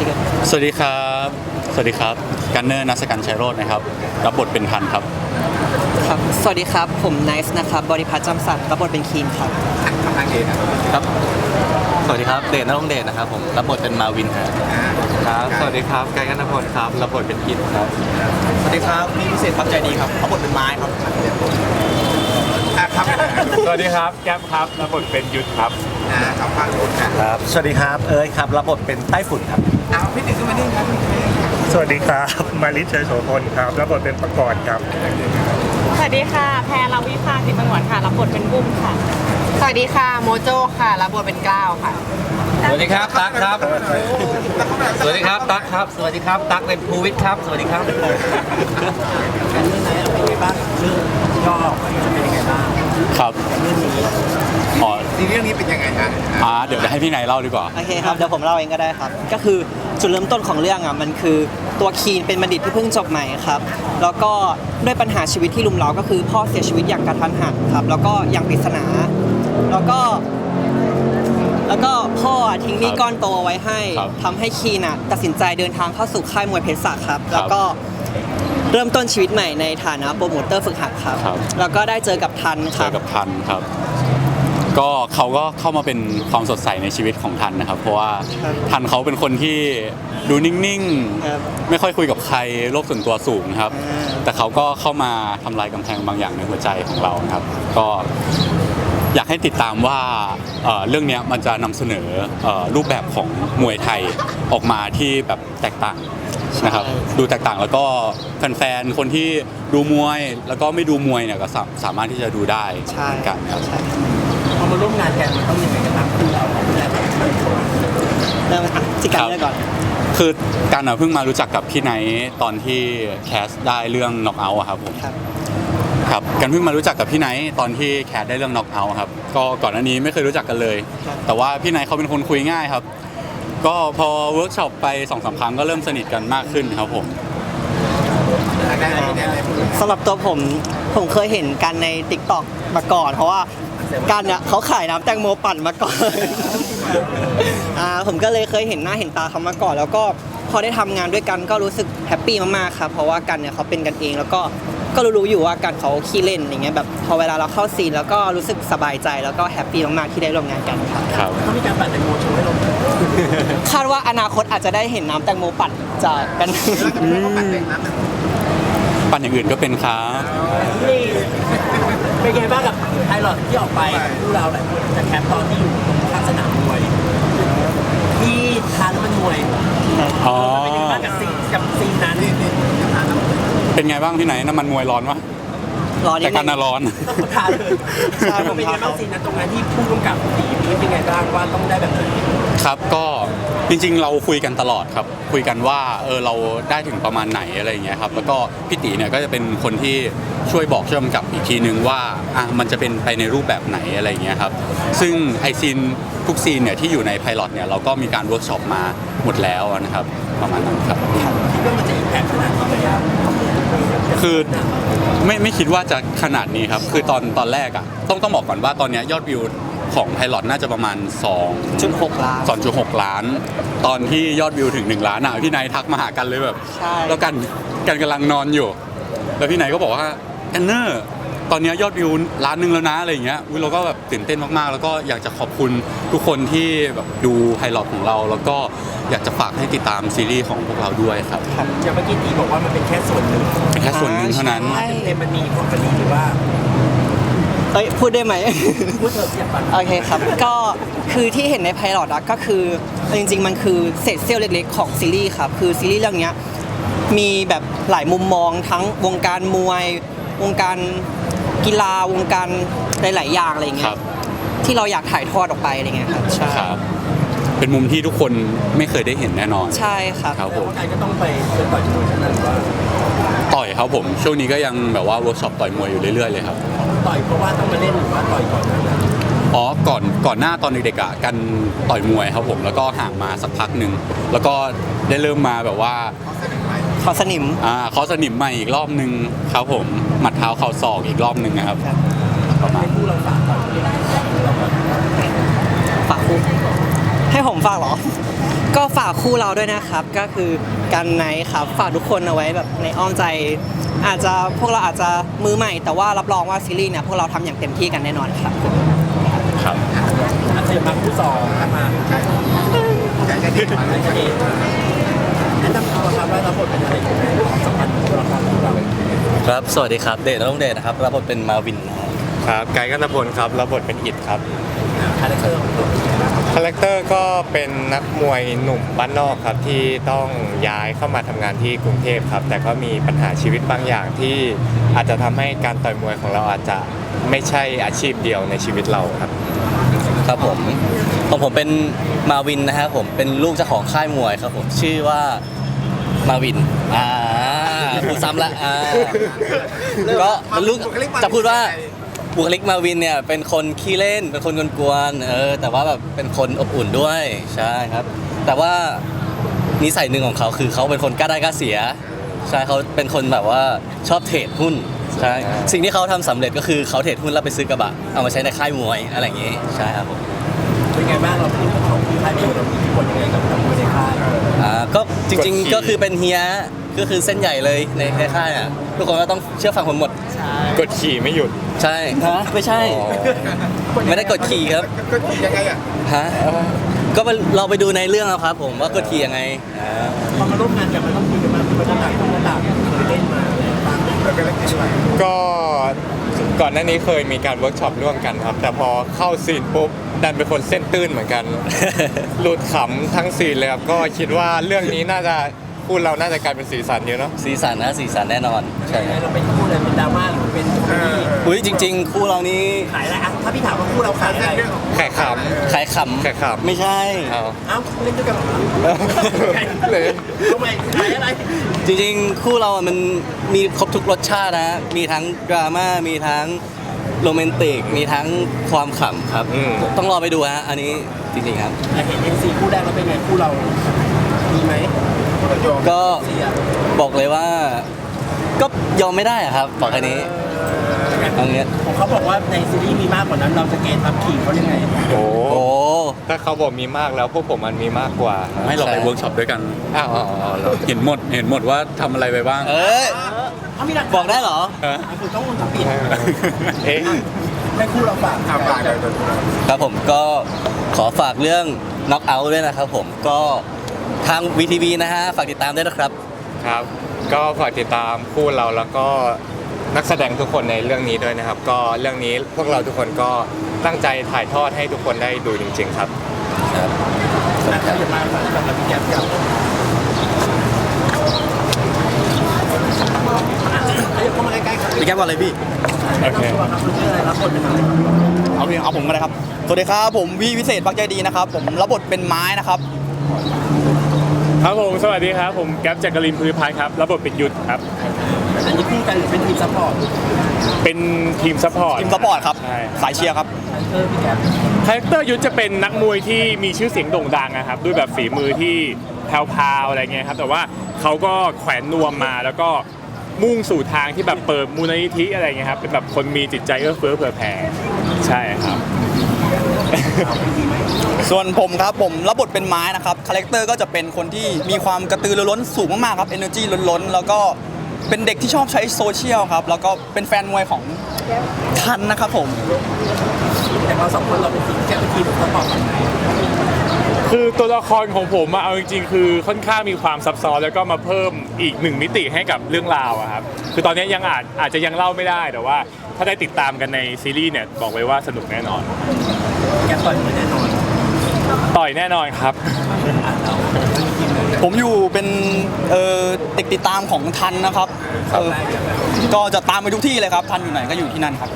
วัสดีครับสวัสดีครับ สวัสดีครับ กันเนอร์นัสกันชัยโรจน์นะครับ รับบทเป็นทันครับ ครับ สวัสดีครับ ผมไนซ์นะครับ บริพัตรจำสัตรับบทเป็นคีนครับทำทางเองนะครับ สวัสดีครับ เดชนรงค์เดชนะครับ ผม รับบทเป็นมาวินครับครับ สวัสดีครับไกด์กันพลครับ รับบทเป็นพิษครับ สวัสดีครับมีพิเศษครับใจดีครับเขาบทเป็นไม้ครับอะครับสวัสดีครับ แก๊ปครับ รับบทเป็นยุทธครับ อ่าครับฟังคุณครับครับ สวัสดีครับ เอิร์ธครับ รับบทเป็นไต้ฝุ่นครับ เอาพี่หนึ่งขึ้นมานี่ครับพี่หนึ่งสวัสดีครับ มาริชเชยโสพลครับ รับบทเป็นประกรณ์ครับ สวัสดีค่ะ แพรลาวิภาสิบงวนค่ะ รับบทเป็นบุ้มค่ะ สวัสดีค่ะโมโจค่ะ รับบทเป็นกล้าวค่ะ สวัสดีครับ ตั๊กครับ สวัสดีครับ ตั๊กครับ สวัสดีครับ ตั๊กเป็นภูวิทย์ครับ สวัสดีครับครับอ๋ อซีรีส์เรื่องนี้เป็นยังไงฮะอ่าเดี๋ยวจะให้พี่นายเล่าดีกว่า โอเคครับเดี๋ยวผมเล่าเองก็ได้ครับ ก็คือจุดเริ่มต้นของเรื่องอะมันคือตัวคีนเป็นบัณฑิตที่เพิ่งจบใหม่ครับ แล้วก็ด้วยปัญหาชีวิตที่ลุมเร้าก็คือพ่อเสียชีวิตอย่างกระทันหันครับ แล้วก็อย่างปริศนา แล้วก็ แล้วก็พ่ออะทิ้งหนี้ก้อนโตเอาไว้ให้ครับทำให้คีนอะตัดสินใจเดินทางเข้าสู่ค่ายมวยเพชรศักดิ์ครับครับ แล้วก็เริ่มต้นชีวิตใหม่ในฐานะโปรโมเตอร์ฝึกหัดครับ ครับ แล้วก็ได้เจอกับทันคเจรัอบกับทันครับ ก็เขาก็เข้ามาเป็นความสดใสในชีวิตของทันนะครับ เพราะว่าครับทันเขาเป็นคนที่ดูนิ่งครับๆ ไม่ค่อยคุยกับใครโลกส่วนตัวสูงนะครับ อ่า แต่เขาก็เข้ามาทำลายกำแพงบางอย่างในหัวใจของเรานะครับ ก็อยากให้ติดตามว่าเอ่อเรื่องเนี้ยมันจะนำเสนอเอ่อรูปแบบของมวยไทยออกมาที่แบบแตกต่างนะครับ ใช่ ดูแตกต่างแล้วก็แฟนๆคนที่ดูมวยแล้วก็ไม่ดูมวยเนี่ยก็สาสามารถที่จะดูได้ใช่เหมือนกันครับ ใช่ พอมาร่วมงานกันมันต้องยังไงกันบ้างคือเราดูแลเริ่มอะที่การเริ่มก่อน คือการอะเพิ่งมารู้จักกับพี่ไนท์ตอนที่แคสได้เรื่อง knock out อะครับผมครับ ครับกันเพิ่งมารู้จักกับพี่ไนท์ตอนที่แคสได้เรื่อง knock out ครับ ก็ก่อนหน้านี้ไม่เคยรู้จักกันเลย ครับ แต่ว่าพี่ไนท์เขาเป็นคนคุยง่ายครับ ก็พอเวิร์กช็อปไปสองสามครั้งก็เริ่มสนิทกันมากขึ้นครับผม ได้ได้ได้ได้สำหรับตัวผมผมเคยเห็นกันใน t ิ k t o k มาก่อน เพราะว่า กันเนี่ยเขาขายน้ำแตงโมปั่นมาก่อน อ่าผมก็เลยเคยเห็นหน้าเห็นตาเขามาก่อน แล้วก็พอได้ทำงานด้วยกันก็รู้สึกแฮปปี้มากๆครับเพราะว่ากันเนี่ยเขาเป็นกันเองแล้วก็ก็รู้ๆอยู่ว่ากันเขาขี้เล่นอย่างเงี้ยแบบพอเวลาเราเข้าซีนแล้วก็รู้สึกสบายใจแล้วก็แฮปปี้มากๆที่ได้ร่วมงานกันครับ ครับต้องมีการปั่นแตงโมโชว์ให้เราดูคาดว่าอนาคตอาจจะได้เห็นน้ำแตงโมปั่นจากกัน แล้วจะไม่ต้องปั่นแตงน้ำแบบปั่นอย่างอื่นก็เป็นครับ นี่ เป็นไงบ้างกับไพลอตที่ออกไปดูเราหลายคนจะแคปตอนที่อยู่ข้างสนามมวยที่ทานมันมวยอ๋อเป็นยังไงบ้างกับซีนกับซีนนั้นเป็นไงบ้างพี่ไนท์น้ำมันมวยร้อนวะรอนิแต่ดนึกันงน่ะร้อนต้องทานเลยใช่ผมเป็นยังไงทานบ้างซีนนั้นตรงนั้นที่ผู้กำกับตีเป็นยังไงบ้างว่าต้องได้แบบไหนครับก็จริงๆ เราคุยกันตลอดครับ คุยกันว่าเออเราได้ถึงประมาณไหนอะไรอย่างเงี้ยครับแล้วก็พี่ตีเนี่ยก็จะเป็นคนที่ ช่วยบอกช่วยกำกับอีกทีนึงว่าอะมันจะเป็นไปในรูปแบบไหนอะไรอย่างเงี้ยครับซึ่งไอซีนทุกซีนเนี่ยที่อยู่ในไพลอตเนี่ยเราก็มีการเวิร์กช็อปมาหมดแล้วนะครับประมาณนั้นครับคิดว่ามันจะอิมแพคขนาดนี้ไหมครับคือไม่ไม่คิดว่าจะขนาดนี้ครับ คือตอนตอนแรกอะต้องต้องบอกก่อนว่าตอนเนี้ยยอดวิวของไพลอตน่าจะประมาณ2 จุดหกล้าน 2.6 ล้าน ตอนที่ยอดวิวถึง 1 ล้านอะพี่นายทักมาหากันเลยแบบ ใช่ แล้วกันกันกำลังนอนอยู่ แล้วพี่นายก็บอกว่า กันเนอร์ตอนเนี้ยยอดวิวล้านหนึ่งแล้วนะอะไรอย่างเงี้ยอุ๊ยเราก็แบบตื่นเต้นมากๆ แล้วก็อยากจะขอบคุณทุกคนที่แบบดูไพลอตของเรา แล้วก็อยากจะฝากให้ติดตามซีรีส์ของพวกเราด้วยครับอย่างเมื่อกี้ตีบอกว่ามันเป็นแค่ส่วนหนึ่งเป็นแค่ส่วนหนึ่งเท่านั้นใช่ เต็มมันมีของมันดีหรือว่าเอ้ยพูดได้ไหม พูดเถอะอยากฟังโอเคครับ ก็คือที่เห็นในไพลอตอะก็คือจริงๆ มันคือเศษเสี้ยวเล็กๆ ของซีรีส์ครับ คือซีรีส์เรื่องเนี้ยมีแบบหลายมุมมองทั้งวงการมวย วงการกีฬาวงการหลายๆอย่างอะไรเงี้ครัยบ ที่เราอยากถ่ายทอดออกไปอะไรเงี้ยครับใช่ครับ เป็นมุมที่ทุกคนไม่เคยได้เห็นแน่นอน ใช่ครับ ครับแต่ผมว่าการก็ต้องไปเดินต่อยมวยฉะนั้นว่าต่อยครับผม ช่วงนี้ก็ยังแบบว่าเวิร์กช็อปต่อยมวยอยู่เรื่อยๆเลยครับ ต่อยเพราะว่าต้องมาเล่นหรือว่าต่อยก่อนหนานั้นอ๋อ ก่อน ก่อนหน้าตอนเด็กๆอะกันต่อยมวยครับผม แล้วก็ห่างมาสักพักหนึ่ง แล้วก็ได้เริ่มมาแบบว่า ขอสนิม อ่าเขาสนิมใหม่อีกรอบหนึ่งครับผมหมัดเท้าเข่าศอกอีกรอบหนึ่งนะครับครับ ประมาณให้ผู้เราฝากก่อนฝากคุกให้ผมฝากเหรอ ก็ฝากคู่เราด้วยนะครับ ก็คือกันไนท์ครับ ฝากทุกคนเอาไว้แบบในอ้อมใจ อาจจะพวกเราอาจจะมือใหม่ แต่ว่ารับรองว่าซีรีส์เนี่ยพวกเราทำอย่างเต็มที่กันแน่นอนครับ ครับ อาเซียนมาคู่สองครับมาแนะนำตัวครับว่าเราบทเป็นอะไรยังไงความสัมพันธ์ของตัวละครของเราครับ สวัสดีครับ เดชนรงค์เดชนะครับ รับบทเป็นมาวินนะฮะครับไกด์กันตพลครับรับบทเป็นอิดครับคาแรคเตอร์ของตัวเป็นยังไงบ้างครับคาแรคเตอร์ก็เป็นนักมวยหนุ่มบ้านนอกครับที่ต้องย้ายเข้ามาทำงานที่กรุงเทพครับ แต่ก็มีปัญหาชีวิตบางอย่างที่อาจจะทำให้การต่อยมวยของเราอาจจะไม่ใช่อาชีพเดียวในชีวิตเราครับ ครับผมของผมเป็นมาวินนะฮะผมเป็นลูกเจ้าของค่ายมวยครับผมชื่อว่า มาวิน อ่าพูดซ้ำละอ่าก็เป็นลูกจะพูดว่าบุคลิกมาวินเนี่ยเป็นคนขี้เล่น เป็นคนกวนๆเออแต่ว่าแบบเป็นคนอบอุ่นด้วยใช่ครับ แต่ว่านิสัยหนึ่งของเขาคือเขาเป็นคนกล้าได้กล้าเสียใช่เขาเป็นคนแบบว่าชอบเทรดหุ้นใช่สิ่งที่เขาทำสำเร็จก็คือเขาเทรดหุ้นแล้วไปซื้อกระบะเอามาใช้ในค่ายมวยอะไรอย่างงี้ใช่ครับผมเป็นไงบ้างเราเป็นเจ้าของค่ายมวยเรามีอิทธิพลยังไงกับ ก็จริงกดขี่ๆก็คือเป็นเฮียก็คือเส้นใหญ่เลยในในค่ายอะทุกคนก็ต้องเชื่อฟังผมหมด กดขี่ไม่หยุด ใช่ฮะไม่ใช่ ไม่ได้กดขี่ครับกดขี่ยังไงอะฮะก็ไปเราไปดูในเรื่องเอาครับผมว่ากดขี่ยังไงอ่าพอมาร่วมงานกันมันต้องคุยกันมากมันต้องต่างคนต่างเคยเล่นมาอะไรบ้างก็ก่อนหน้านี้เคยมีการเวิร์กช็อปร่วมกันครับ แต่พอเข้าซีนปุ๊บ ดันเป็นคนเส้นตื้นเหมือนกัน หลุดขำทั้งซีนเลยครับ ก็คิดว่าเรื่องนี้น่าจะพูดเราน่าจะกลายเป็นสีสันเยอะเนาะ สีสันนะสีสันแน่นอน ใช่ยังคไงรับเราเป็นคู่อะไรเป็นดราม่าหรือเป็นคอมเมดี้อุ้ยจริง ๆ คู่เรานี้ขายอะไรอะถ้าพี่ถามว่าคู่เราขายอะไรแขกขขายขำขายขำไม่ใช่ำเอาเอ้าเล่นด้วยกันเหรอเลย ทำไมขายอะไรจริงๆ คู่เราอะมันมีครบทุกรสชาตินะ มีทั้งดราม่า มีทั้ง โรแมนติกมีทั้งความขำครับ อืม ต้องรอไปดูฮะอันนี้จริงๆครับแต่เห็นเอ็นซีคู่แรกแล้วเป็นไงคู่เราดีไหมก็เสียบอกเลยว่า ก็ยอมไม่ได้อะครับบอกแค่นี้เอางี้ผมเขาบอกว่าในซีรีส์มีมากกว่านั้นเราจะเกณฑ์ทับขี่เขายังไงโอ้โอ้ ถ้าเขาบอกมีมากแล้วพวกผมมันมีมากกว่าไม่เราไปเวิร์กช็อปด้วยกัน อ้าวอ๋ออ๋อเหรอเห็นหมดเห็นหมดว่าทำอะไรไปบ้าง เอ้ย เขามีหลักบอกได้เหรอฮะไอ้คุณต้องมันปิดเอ๊ะให้คู่เราฝากฝากเลยครับผมก็ขอฝากเรื่อง knock out ด้วยนะครับผมก็ทาง VTV นะฮะ ฝากติดตามด้วยนะครับ ครับ ก็ฝากติดตามคู่เราแล้วก็นักแสดงทุกคนในเรื่องนี้ด้วยนะครับ ก็เรื่องนี้พวกเราทุกคนก็ตั้งใจถ่ายทอดให้ทุกคนได้ดูจริง ๆ ครับครับนะเขาจะมาฝากกับเราพี่แก๊ปกับเอ้ยเข้ามาใกล้ๆครับ พี่แก๊ปก่อนเลยพี่แนะนำตัวครับคุณชื่ออะไรรับบทเป็นอะไรเอาพี่เอาผมก็ได้ครับ สวัสดีครับผมวีวิเศษปักใจดีนะครับ ผมรับบทเป็นไม้นะครับ ครับผมสวัสดีครับ ผมแก๊ปจักรินพือพายครับรับบทเป็นยุทธครับ อันนี้คู่กันหรือเป็นทีมซัพพอร์ตเป็นทีมซัพพอร์ตทีมสปอร์ตครับ ใช่สายเชียร์ครับคาแรคเตอร์พี่แก๊ปคาแรคเตอร์ยุทธจะเป็นนักมวยที่มีชื่อเสียงโด่งดังนะครับด้วยแบบฝีมือที่แพรวๆอะไรเงี้ยครับแต่ว่าเขาก็แขวนนวมมาแล้วก็ มุ่งสู่ทางที่แบบเปิดมูลนิธิอะไรเงี้ยครับเป็นแบบคนมีจิตใจเอื้อเฟื้อเผื่อแผ่ใช่ครับ ส่วนผมครับผมรับบทเป็นไม้นะครับคาแรคเตอร์ก็จะเป็นคนที่มีความกระตือรือร้นสูงมากๆครับ energy ล้นๆ แล้วก็เป็นเด็กที่ชอบใช้โซเชียลครับ แล้วก็เป็นแฟนมวยของทันนะครับผม แต่เราสองคนเราเป็นทีมแก๊ปเป็นทีมซัพพอร์ตฝั่งไหน คือตัวละครของผมอะเอาจริงๆคือค่อนข้างมีความซับซ้อนแล้วก็มาเพิ่มอีกหนึ่งมิติให้กับเรื่องราวอะครับคือตอนนี้ยังอาจอาจจะยังเล่าไม่ได้แต่ว่า ถ้าได้ติดตามกันในซีรีส์เนี่ยบอกเลยว่าสนุกแน่นอน แก๊ปต่อยมวยแน่นอนต่อยแน่นอนครับอ่านเราไม่มีทีมเลยผมอยู่เป็นเอ่อเด็กติดตามของทันนะครับเอ่อก็จะตามไปทุกที่เลยครับ ทันอยู่ไหนก็อยู่ที่นั่นครับ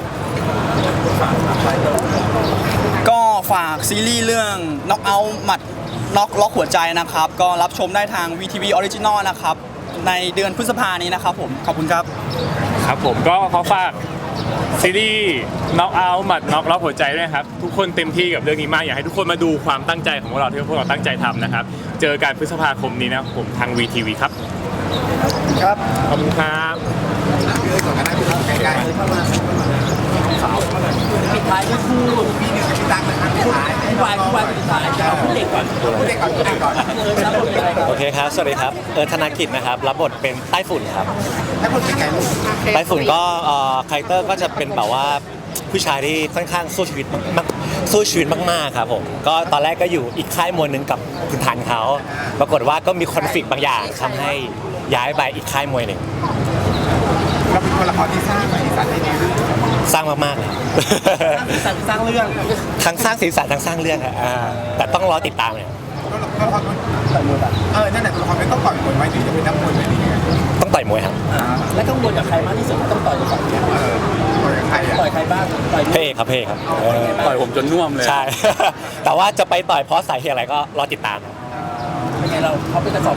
ก็ ฝากซีรีส์เรื่อง Knock Out หมัดน็อกล็อกหัวใจนะครับ ก็รับชมได้ทาง VTV Original นะครับ ในเดือนพฤษภานี้นะครับผม ขอบคุณครับ ครับผมก็ขอฝากซีรีส์น็อกเอาท์หมัดน็อกล็อกหัวใจด้วยนะครับ ทุกคนเต็มที่กับเรื่องนี้มาก อยากให้ทุกคนมาดูความตั้งใจของพวกเราที่พวกเราตั้งใจทำนะครับ เจอกันพฤษภาคมนี้นะครับผมทาง VTV ครับ ครับ ขอบคุณครับ ป็นอะไรครับโอเคครับ สวัสดีครับ เอิร์ธธนกิจนะครับ รับบทเป็นใต้ฝุ่นครับให้พูดเป็นไงลูกใต้ฝุ่นก็เอ่อคาแรคเตอร์ก็จะเป็นแบบว่าผู้ชายที่ค่อนข้างสู้ชีวิตมากๆสู้ชีวิตมากๆครับผม ก็ตอนแรกก็อยู่อีกค่ายมวยหนึ่งกับคุณทันเขา ปรากฏว่าก็มีคอนฟ lict บางอย่างทำให้ย้ายไปอีกค่ายมวยหนึ่ง สร้างมากๆเลย สร้างสร้างเรื่องทั้งสร้างสีสันทั้งสร้างเรื่องอะอ่าแต่ต้องรอติดตามเลยตัวละครต่อยมวยเออนั่นแหละตัวละครไม่ต้องต่อยมวยไหมถึงจะเป็นนักมวยแบบนี้ต้องต่อยมวยครับแล้วกังวลกับใครมากที่สุดต้องต่อยกับใครเออต่อยกับใครอะต่อยใครบ้างต่อยเพ่ครับเพ่ครับเออต่อยผมจนน่วมเลย ใช่ แต่ว่าจะไปต่อยเพราะสาเหตุอะไรก็รอติดตามเป็นไงเราเขาเป็นกระสอบ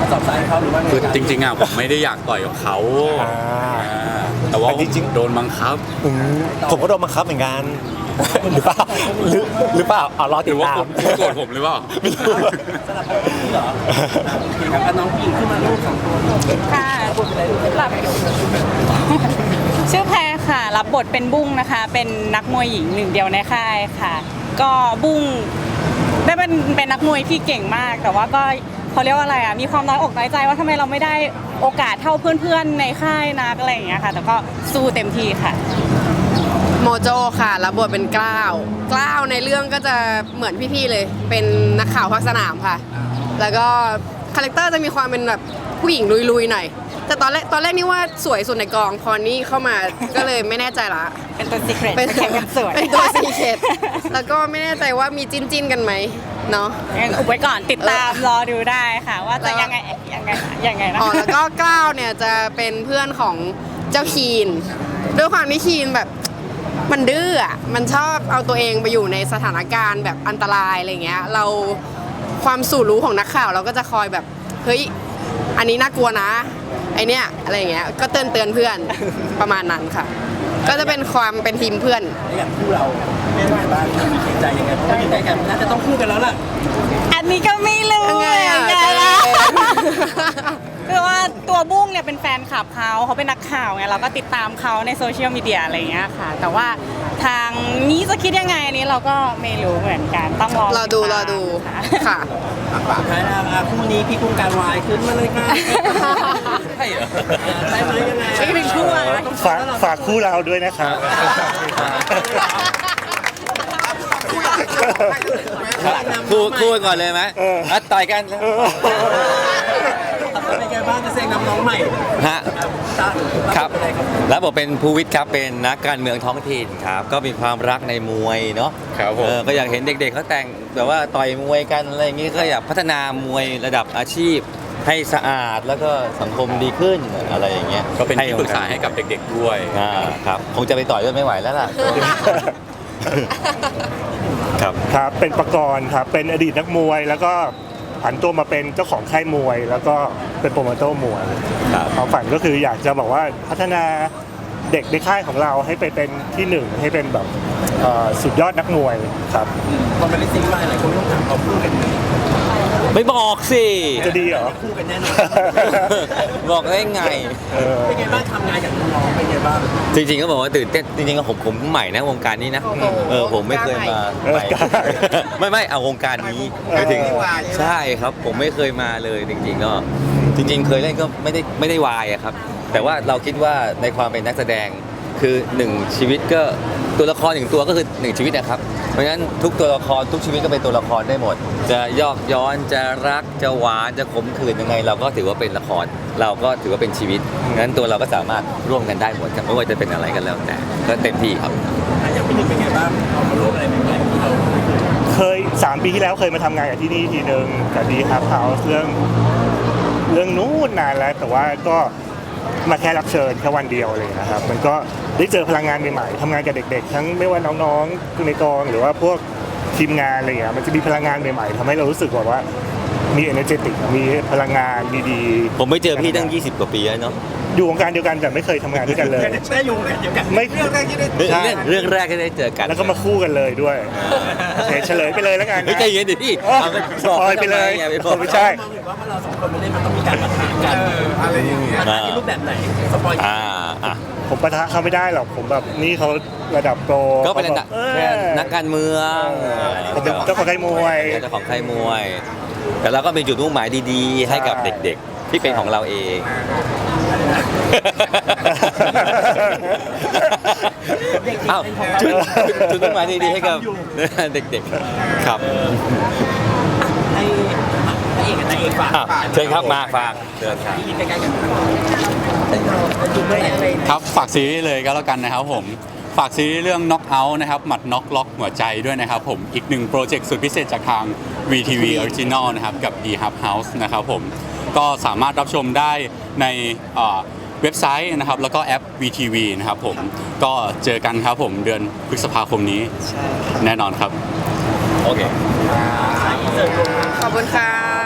กระสอบสายเขาหรือว่าไงคือจริงๆอะผมไม่ได้อยากต่อยกับเขา อ่าอ่า แต่ว่าแต่จริงๆ โดนบังคับอืมผมก็โดนบังคับเหมือนกัน หรือเปล่าหรือหรือเปล่าเอารอหติรืดอว่าตาม คุณโกรธผมหรือเปล่าไม่รู้สลับกันนี่เหรอโอเคครับเอาน้องผู้หญิงขึ้นมาลูกสองคนค่ะรับบทเป็นอะไรลูกหลับชื่อแพรค่ะ รับบทเป็นบุ้งนะคะ เป็นนักมวยหญิงหนึ่งเดียวในค่ายค่ะ ก็บุ้งได้เป็นเป็นนักมวยที่เก่งมาก แต่ว่าก็ เขาเรียกว่าอะไรอะมีความน้อยอกน้อยใจว่าทำไมเราไม่ได้โอกาสเท่าเพื่อนๆในค่ายนักอะไรอย่างเงี้ยค่ะ แต่ก็สู้เต็มที่ค่ะ โมโจค่ะรับบทเป็นกล้าวกล้าวในเรื่องก็จะเหมือนพี่ๆเลย เป็นนักข่าวภาคสนามค่ะ แล้วก็คาแรคเตอร์จะมีความเป็นแบบ ผู้หญิงลุยๆหน่อย แต่ตอนแรกตอนแรกนี่ว่าสวยสุดในกอง พอนี่เข้ามาก็เลยไม่แน่ใจละ เป็นตัวซีเครตเป็นแข่งกันสวย เป็นตัวซีเคดแล้วก็ไม่แน่ใจว่ามีจิ้นจิ้นๆกันไหมเนาะยังอุบไว้ก่อนติดตามรอดูได้ค่ะ ว่าจะยังไงยังไงยังไงนะอ๋อแล้วก็กล้าวเนี่ยจะเป็นเพื่อนของเจ้าคีนด้วยความที่คีนแบบมันดื้ออะมันชอบเอาตัวเองไปอยู่ในสถานการณ์แบบอันตรายอะไรเงี้ย เราความสู่รู้ของนักข่าวเราก็จะคอยแบบเฮ้ย อันนี้น่ากลัวนะไอเนี้ยอะไรเงี้ยก็เตือนเตือนเพื่อนประมาณนั้นค่ะ ก็จะเป็นความเป็นทีมเพื่อนแล้วอย่างคู่เราเป็นไงบ้างมีเกรงใจยังไงเพราะว่าอยู่ใกล้กันน่าจะต้องคู่กันแล้วล่ะ อันนี้ก็ไม่รู้ยังไงอะเหมือนกันนะ คือว่าตัวบุ้งเนี่ยเป็นแฟนคลับเขาเขาเป็นนักข่าวไงเราก็ติดตามเขาในโซเชียลมีเดียอะไรอย่างเงี้ยค่ะ แต่ว่าทางนี้จะคิดยังไงอันนี้เราก็ไม่รู้เหมือนกันต้องรอรอดูติรอตามดูค่ะค่ะสุดท้ายแล้วอะคู่นี้พี่กุ้งการวายขึ้นมาเลยค่ะใช่เหรอได้ไหมยังไงไม่เป็นคู่อะฝากฝากคู่เราด้วยนะครับคู่คู่กันก่อนเลยไหมเอออะต่อยกัน เป็นไงบ้างจะเซ็งน้ำน้องใหม่ฮะตั้งครับเป็นอะไรครับแล้วบอกเป็นภูวิทย์ครับเป็นนักการเมืองท้องถิ่นครับ ก็มีความรักในมวยเนาะครับผม เออก็อยากเห็นเด็กๆเขาแต่งแบบว่าต่อยมวยกันอะไรอย่างงี้ก็อยากพัฒนามวยระดับอาชีพ ให้สะอาดแล้วก็สังคมดีขึ้นอะไรอย่างเงี้ยก็เป็นที่ปรึกษาให้กับเด็กๆด้วย อ่าครับคงจะไปต่อยด้วยไม่ไหวแล้วล่ะ ครับ ครับ เป็นประกรณ์ครับ เป็นอดีตนักมวยแล้วก็ ผันตัวมาเป็นเจ้าของค่ายมวย แล้วก็เป็นโปรโมเตอร์มวยครับความฝันก็คืออยากจะบอกว่าพัฒนาเด็กในค่ายของเราให้ไปเป็นที่หนึ่งให้เป็นแบบเอ่อสุดยอดนักมวยครับ พอมาได้ซิงค์มาหลายคนต้องถามเราคู่กัน ไม่บอกสิ จะดีเหรอ คู่กันแน่นอน บอกได้ไง เออ เป็นไงบ้างทำงานอย่างน้องๆเป็นไงบ้างจริงๆก็บอกว่าตื่นเต้นจริงๆก็ผมผมใหม่นะวงการนี้นะโอ้โหเออผมไม่เคยมาเออใหม่ ไม่ไม่เอาวงการนี้เออไปถึงใช่ครับ ผมไม่เคยมาเลยจริงๆก็จริง ๆ เคยเล่นก็ไม่ได้ไม่ได้วายอะครับ แต่ว่าเราคิดว่าในความเป็นนักแสดง คือหนึ่งชีวิตก็ตัวละครหนึ่งตัวก็คือหนึ่งชีวิตนะครับ เพราะฉะนั้นทุกตัวละครทุกชีวิตก็เป็นตัวละครได้หมด จะยอกย้อนจะรักจะหวานจะขมขื่นยังไง เราก็ถือว่าเป็นละคร เราก็ถือว่าเป็นชีวิตงั้นตัวเราก็สามารถร่วมกันได้หมดครับไม่ว่าจะเป็นอะไรกันแล้วแต่ก็เต็มที่ครับอย่างพี่หนึ่งเป็นไงบ้างออกมาร่วมอะไรใหม่ๆที่เราเคย 3 ปีที่แล้วเคยมาทำงานกับที่นี่ทีหนึ่งกับดีครับเฮาเรื่องเรื่องนู้นนานแล้วแต่ว่าก็ มาแค่รับเชิญแค่วันเดียวเลยนะครับ มันก็ได้เจอพลังงานใหม่ๆทำงานกับเด็ก ๆ ทั้งไม่ว่าน้องๆในกองหรือว่าพวกทีมงานอะไรอย่างเงี้ยมันจะมีพลังงานใหม่ๆทำให้เรารู้สึกแบบว่ามี energetic มีพลังงานดีๆ ผมไม่เจอพี่ตั้ง 20 กว่าปีแล้วเนาะ อยู่วงการเดียวกันแต่ไม่เคยทำงานด้วยกันเลยได้ยุงกันเดียวกันไม่ เรื่องแรกที่ได้เรื่องใช่ เรื่องแรกที่ได้เจอกันแล้วก็มาคู่กันเลยด้วยโอเคเฉลยไปเลยแล้วกันเฮ้ยนะใจเย็นดิพี่อ๋อเอาก็สปอยไปเลยอย่าไปบอกไม่ใช่ มองเห็นว่าเราสองคนมาเล่นมันต้องมีการปะทะกันอะไรอย่างเงี้ยปะทะในรูปแบบไหนสปอยล์อ่าอะผมปะทะเขาไม่ได้หรอกผมแบบนี่เขาระดับโปรก็เป็นนักออแค่นักการเมืองผมเป็นเจ้าของค่ายมวยเจ้าของค่ายมวย แต่เราก็มีจุดมุ่งหมายดีๆ ให้กับใช่ เด็กๆ ที่เป็นของเราเอง อ้าวจุดจุดมุ่งมายดีๆให้กับเด็กๆ ครับให้พระเอกกับนางเอกฝากอะเชิญครับมาฝากเชิญครับยืนใกล้ๆกันครับ ฝากซีรีส์เลยก็แล้วกันนะครับผม ฝากซีรีส์เรื่อง Knock Out นะครับ หมัดน็อกล็อกหัวใจด้วยนะครับผม อีกหนึ่งโปรเจกต์สุดพิเศษจากทาง VTV Original นะครับ กับ D Hub House นะครับผม ก็สามารถรับชมได้ในเอ่อเว็บไซต์นะครับ แล้วก็แอป VTV นะครับผมก็เจอกันครับผมเดือนพฤษภาคมนี้แน่นอนครับ โอเค ขอบคุณค่ะ